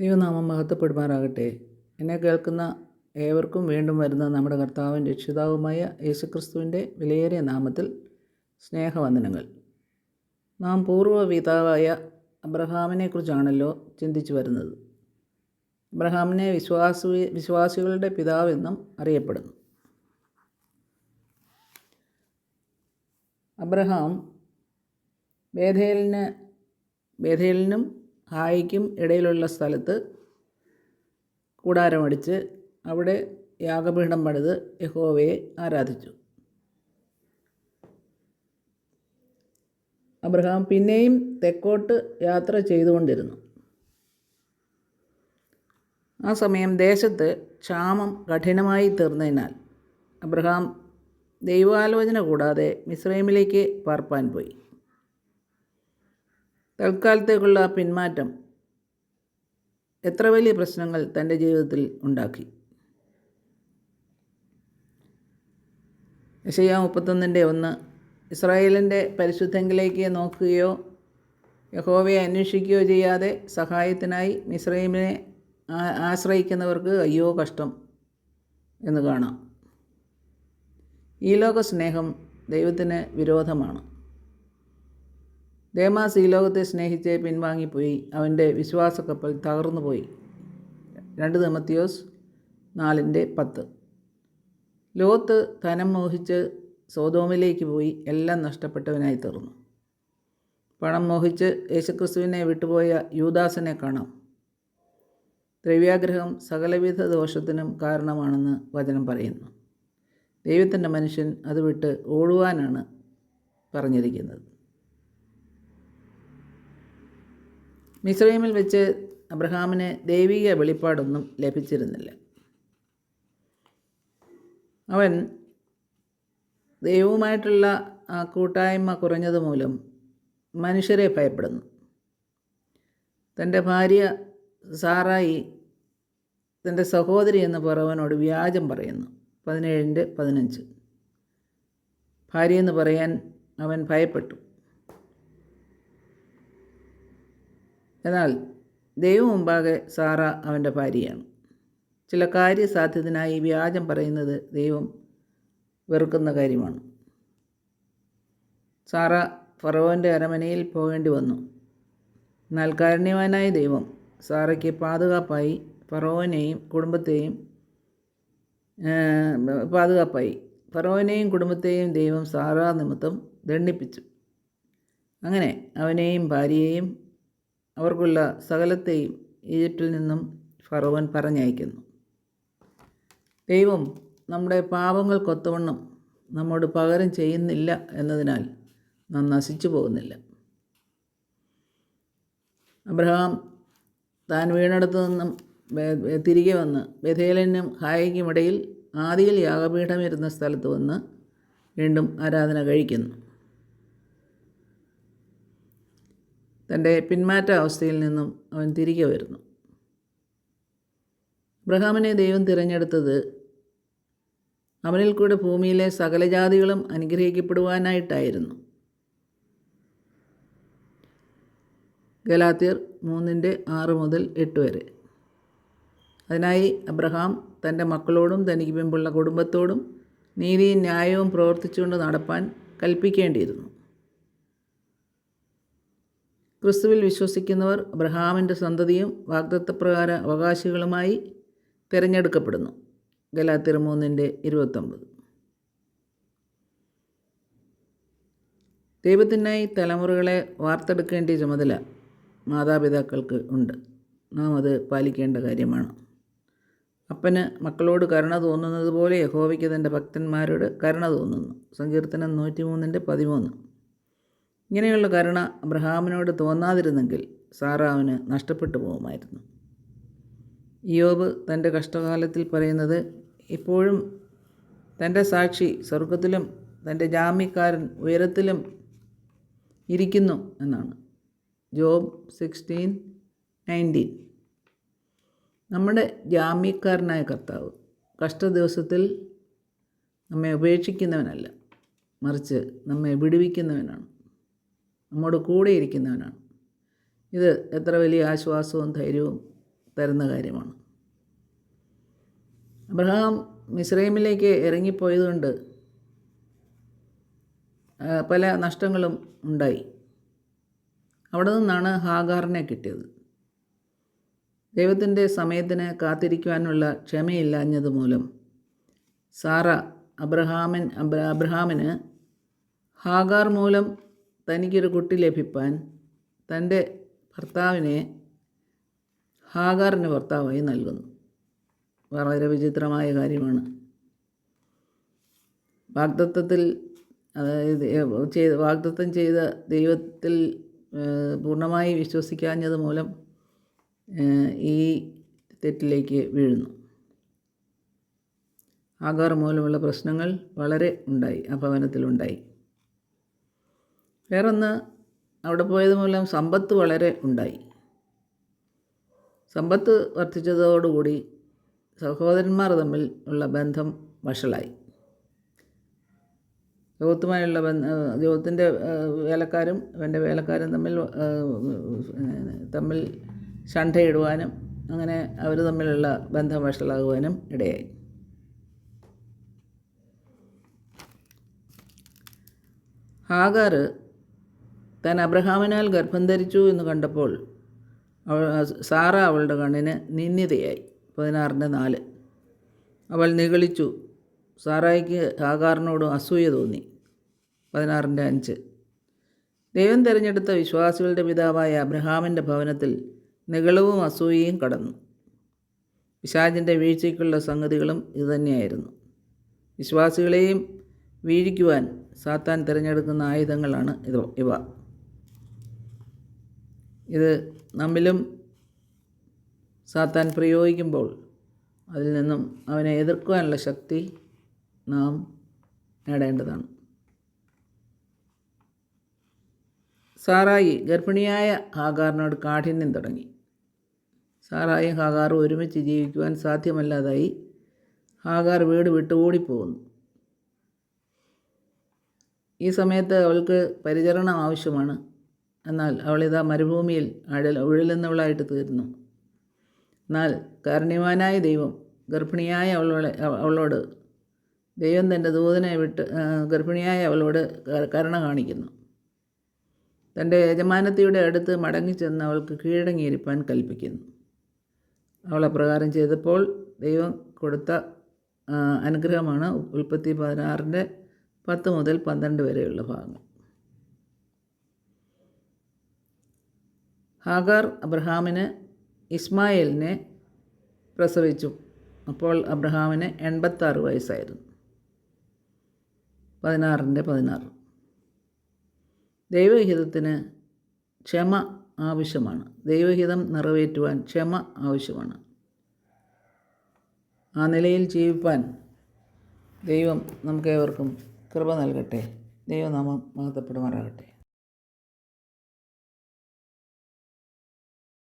ദൈവനാമം മഹത്വപ്പെടുമാറാകട്ടെ. എന്നെ കേൾക്കുന്ന ഏവർക്കും വീണ്ടും വരുന്ന നമ്മുടെ കർത്താവും രക്ഷിതാവുമായ യേശുക്രിസ്തുവിന്റെ വിലയേറിയ നാമത്തിൽ സ്നേഹവന്ദനങ്ങൾ. നാം പൂർവ പൂർവപിതാവായ അബ്രഹാമിനെക്കുറിച്ചാണല്ലോ ചിന്തിച്ചു വരുന്നത്. അബ്രഹാമിനെ വിശ്വാസ വിശ്വാസികളുടെ പിതാവെന്നും അറിയപ്പെടുന്നു. അബ്രഹാം ബേധേലിന് ബേഥേലിനും ഹായിക്കും ഇടയിലുള്ള സ്ഥലത്ത് കൂടാരമടിച്ച് അവിടെ യാഗപീഠം പണിത് യഹോവയെ ആരാധിച്ചു. അബ്രഹാം പിന്നെയും തെക്കോട്ട് യാത്ര ചെയ്തുകൊണ്ടിരുന്നു. ആ സമയം ദേശത്ത് ക്ഷാമം കഠിനമായി തീർന്നതിനാൽ അബ്രഹാം ദൈവാലോചന കൂടാതെ മിസ്രൈമിലേക്ക് പാർപ്പാൻ പോയി. തൽക്കാലത്തേക്കുള്ള പിന്മാറ്റം എത്ര വലിയ പ്രശ്നങ്ങൾ തന്റെ ജീവിതത്തിൽ ഉണ്ടാക്കി? യശയ്യ മുപ്പത്തൊന്നിന്റെ ഒന്ന് ഇസ്രായേലിന്റെ പരിശുദ്ധങ്കിലേക്ക് നോക്കുകയോ യഹോവയെ അന്വേഷിക്കുകയോ ചെയ്യാതെ സഹായത്തിനായി മിസ്രൈമിനെ ആശ്രയിക്കുന്നവർക്ക് അയ്യോ കഷ്ടം എന്ന് കാണാം. ഈ ലോക സ്നേഹം ദൈവത്തിന് വിരോധമാണ്. ദേമാസ് ഈ ലോകത്തെ സ്നേഹിച്ച് പിൻവാങ്ങിപ്പോയി. അവന്റെ വിശ്വാസക്കപ്പൽ തകർന്നു പോയി രണ്ട് തിമത്തിയോസ് നാലിന്റെ പത്ത്. ലോത്ത് ധനം മോഹിച്ച് സോതോമിലേക്ക് പോയി. എല്ലാം നഷ്ടപ്പെട്ടവനായി തീർന്നു. പണം മോഹിച്ച് യേശുക്രിസ്തുവിനെ വിട്ടുപോയ യൂദാസിനെ കാണാം. ദ്രവ്യാഗ്രഹം സകലവിധ ദോഷത്തിനും കാരണമാണെന്ന് വചനം പറയുന്നു. ദൈവത്തിന്റെ മനുഷ്യൻ അത് വിട്ട് ഓടുവാനാണ് പറഞ്ഞിരിക്കുന്നത്. മിസ്രൈമിൽ വെച്ച് അബ്രഹാമിന് ദൈവിക വെളിപ്പാടൊന്നും ലഭിച്ചിരുന്നില്ല. അവൻ ദൈവവുമായിട്ടുള്ള കൂട്ടായ്മ കുറഞ്ഞത് മൂലം മനുഷ്യരെ ഭയപ്പെടുന്നു. തന്റെ ഭാര്യ സാറായി തന്റെ സഹോദരി എന്ന് പറവനോട് വ്യാജം പറയുന്നു. പതിനേഴിന്റെ പതിനഞ്ച്. ഭാര്യ എന്ന് പറയാൻ അവൻ ഭയപ്പെട്ടു. എന്നാൽ ദൈവം മുമ്പാകെ സാറ അവന്റെ ഭാര്യയാണ്. ചില കാര്യസാധ്യത്തിനായി വ്യാജം പറയുന്നത് ദൈവം വെറുക്കുന്ന കാര്യമാണ്. സാറ ഫറവോന്റെ അരമനയിൽ പോകേണ്ടി വന്നു. എന്നാൽ കാരുണ്യവാനായ ദൈവം സാറയ്ക്ക് പാതുകാപ്പായി ഫറോവനെയും കുടുംബത്തെയും പാതുകാപ്പായി ഫറോവനെയും കുടുംബത്തെയും ദൈവം സാറാ നിമിത്തം ദണ്ഡിപ്പിച്ചു. അങ്ങനെ അവനെയും ഭാര്യയെയും അവർക്കുള്ള സകലത്തെയും ഈജിപ്തിൽ നിന്നും ഫറവൻ പറഞ്ഞയക്കുന്നു. ദൈവം നമ്മുടെ പാപങ്ങൾ പാപങ്ങൾക്കൊത്തവണ്ണം നമ്മോട് പകരം ചെയ്യുന്നില്ല എന്നതിനാൽ നാം നശിച്ചു പോകുന്നില്ല. അബ്രഹാം താൻ വീണടത്തു നിന്നും തിരികെ വന്ന് ബഥേലിനും ഹായയ്ക്കുമിടയിൽ ആദിയിൽ യാഗപീഠം ഇരുന്ന സ്ഥലത്ത് വന്ന് വീണ്ടും ആരാധന കഴിക്കുന്നു. തന്റെ പിന്മാറ്റ അവസ്ഥയിൽ നിന്നും അവൻ തിരികെ വരുന്നു. അബ്രഹാമിനെ ദൈവം തിരഞ്ഞെടുത്തത് അവനിൽ കൂടെ ഭൂമിയിലെ സകല ജാതികളും അനുഗ്രഹിക്കപ്പെടുവാനായിട്ടായിരുന്നു. ഗലാത്തിയർ മൂന്നിന്റെ ആറ് മുതൽ എട്ട് വരെ. അതിനായി അബ്രഹാം തന്റെ മക്കളോടും തനിക്ക് മുമ്പുള്ള കുടുംബത്തോടും നീതിയും ന്യായവും പ്രവർത്തിച്ചുകൊണ്ട് നടപ്പാൻ കൽപ്പിക്കേണ്ടിയിരുന്നു. ക്രിസ്തുവിൽ വിശ്വസിക്കുന്നവർ അബ്രഹാമിന്റെ സന്തതിയും വാഗ്ദത്തപ്രകാര അവകാശികളുമായി തിരഞ്ഞെടുക്കപ്പെടുന്നു. ഗലാത്തിർ മൂന്നിന്റെ ഇരുപത്തൊമ്പത്. ദൈവത്തിനായി തലമുറകളെ വാർത്തെടുക്കേണ്ട ചുമതല മാതാപിതാക്കൾക്ക് ഉണ്ട്. നാം അത് പാലിക്കേണ്ട കാര്യമാണ്. അപ്പന് മക്കളോട് കരുണ തോന്നുന്നത് പോലെ യഹോവയ്ക്ക് തന്റെ ഭക്തന്മാരോട് കരുണ തോന്നുന്നു. സങ്കീർത്തനം നൂറ്റി മൂന്നിന്റെ പതിമൂന്ന്. ഇങ്ങനെയുള്ള കരുണ അബ്രഹാമിനോട് തോന്നാതിരുന്നെങ്കിൽ സാറാവിന് നഷ്ടപ്പെട്ടു പോകുമായിരുന്നു. യോബ് തന്റെ കഷ്ടകാലത്തിൽ പറയുന്നത് ഇപ്പോഴും തന്റെ സാക്ഷി സ്വർഗത്തിലും തന്റെ ജാമ്യക്കാരൻ ഉയരത്തിലും ഇരിക്കുന്നു എന്നാണ്. Job sixteen nineteen. നമ്മുടെ ജാമ്യക്കാരനായ കർത്താവ് കഷ്ടദിവസത്തിൽ നമ്മെ ഉപേക്ഷിക്കുന്നവനല്ല മറിച്ച് നമ്മെ വിടുവിക്കുന്നവനാണ്. നമ്മോട് കൂടെ ഇരിക്കുന്നവനാണ്. ഇത് എത്ര വലിയ ആശ്വാസവും ധൈര്യവും തരുന്ന കാര്യമാണ്. അബ്രഹാം മിസ്രൈമിലേക്ക് ഇറങ്ങിപ്പോയതുകൊണ്ട് പല നഷ്ടങ്ങളും ഉണ്ടായി. അവിടെ നിന്നാണ് ഹാഗാറിനെ കിട്ടിയത്. ദൈവത്തിന്റെ സമയത്തിന് കാത്തിരിക്കുവാനുള്ള ക്ഷമയില്ലാഞ്ഞത് മൂലം സാറ അബ്രഹാമൻ അബ്ര അബ്രഹാമിന് ഹാഗാർ മൂലം തനിക്കൊരു കുട്ടി ലഭിപ്പാൻ തന്റെ ഭർത്താവിനെ ഹാഗാറിന് ഭർത്താവായി നൽകുന്നു. വളരെ വിചിത്രമായ കാര്യമാണ്. വാഗ്ദത്വത്തിൽ അതായത് ചെയ്ത് വാഗ്ദത്തം ചെയ്ത ദൈവത്തിൽ പൂർണമായി വിശ്വസിക്കാഞ്ഞത് മൂലം ഈ തെറ്റിലേക്ക് വീഴുന്നു. ആകാർ മൂലമുള്ള പ്രശ്നങ്ങൾ വളരെ ഉണ്ടായി ആ ഭവനത്തിലുണ്ടായി വേറൊന്ന് അവിടെ പോയത് മൂലം സമ്പത്ത് വളരെ ഉണ്ടായി. സമ്പത്ത് വർദ്ധിച്ചതോടുകൂടി സഹോദരന്മാർ തമ്മിൽ ഉള്ള ബന്ധം വഷളായി. ജോത്തുമായുള്ള ബന്ധ ജോത്തിന്റെ വേലക്കാരും അവന്റെ വേലക്കാരും തമ്മിൽ തമ്മിൽ ഷണ്ടയിടുവാനും അങ്ങനെ അവർ തമ്മിലുള്ള ബന്ധം വഷളാകുവാനും ഇടയായി. ഹാഗാർ താൻ അബ്രഹാമിനാൽ ഗർഭം ധരിച്ചു എന്ന് കണ്ടപ്പോൾ അവൾ സാറ അവളുടെ കണ്ണിന് നിന്ദിതയായി പതിനാറിന്റെ നാല്. അവൾ നിഗളിച്ചു. സാറായിക്ക് ഹാഗാറിനോട് അസൂയ തോന്നി. പതിനാറിന്റെ അഞ്ച്. ദൈവം തിരഞ്ഞെടുത്ത വിശ്വാസികളുടെ പിതാവായ അബ്രഹാമിന്റെ ഭവനത്തിൽ നികളവും അസൂയയും കടന്നു. പിശാചിന്റെ വീഴ്ചയ്ക്കുള്ള സംഗതികളും ഇതുതന്നെയായിരുന്നു. വിശ്വാസികളെയും വീഴിക്കുവാൻ സാത്താൻ തിരഞ്ഞെടുക്കുന്ന ആയുധങ്ങളാണ് ഇവ. ഇത് നമ്മിലും സാത്താൻ പ്രയോഗിക്കുമ്പോൾ അതിൽ നിന്നും അവനെ എതിർക്കുവാനുള്ള ശക്തി നാം നേടേണ്ടതാണ്. സാറായി ഗർഭിണിയായ ഹാഗാറിനോട് കാഠിന്യം തുടങ്ങി. സാറായും ഹാഗാറും ഒരുമിച്ച് ജീവിക്കുവാൻ സാധ്യമല്ലാതായി ഹാഗാർ വീട് വിട്ട് ഓടിപ്പോകുന്നു. ഈ സമയത്ത് അവൾക്ക് പരിചരണം ആവശ്യമാണ്. എന്നാൽ അവളിതാ മരുഭൂമിയിൽ അഴൽ ഉഴലുന്നവളായിട്ട് തീർന്നു. എന്നാൽ കാരുണ്യവാനായ ദൈവം ഗർഭിണിയായ അവളോടെ അവളോട് ദൈവം തന്റെ ദൂതനെ വിട്ട് ഗർഭിണിയായ അവളോട് കരുണ കാണിക്കുന്നു. തന്റെ യജമാനത്തിയുടെ അടുത്ത് മടങ്ങിച്ചെന്ന് അവൾക്ക് കീഴടങ്ങിയിരിക്കാൻ കൽപ്പിക്കുന്നു. അവൾ അപ്രകാരം ചെയ്തപ്പോൾ ദൈവം കൊടുത്ത അനുഗ്രഹമാണ് ഉൽപ്പത്തി പതിനാറിന്റെ പത്ത് മുതൽ പന്ത്രണ്ട് വരെയുള്ള ഭാഗങ്ങൾ ഹാഗാർ അബ്രഹാമിന് ഇസ്മായേലിനെ പ്രസവിച്ചു. അപ്പോൾ അബ്രഹാമിന് എൺപത്താറ് വയസ്സായിരുന്നു. പതിനാറിന്റെ പതിനാറ്. ദൈവഹിതത്തിന് ക്ഷമ ആവശ്യമാണ്. ദൈവഹിതം നിറവേറ്റുവാൻ ക്ഷമ ആവശ്യമാണ്. ആ നിലയിൽ ജീവിപ്പാൻ ദൈവം നമുക്കേവർക്കും കൃപ നൽകട്ടെ. ദൈവനാമം മഹത്വപ്പെടുമാറാകട്ടെ.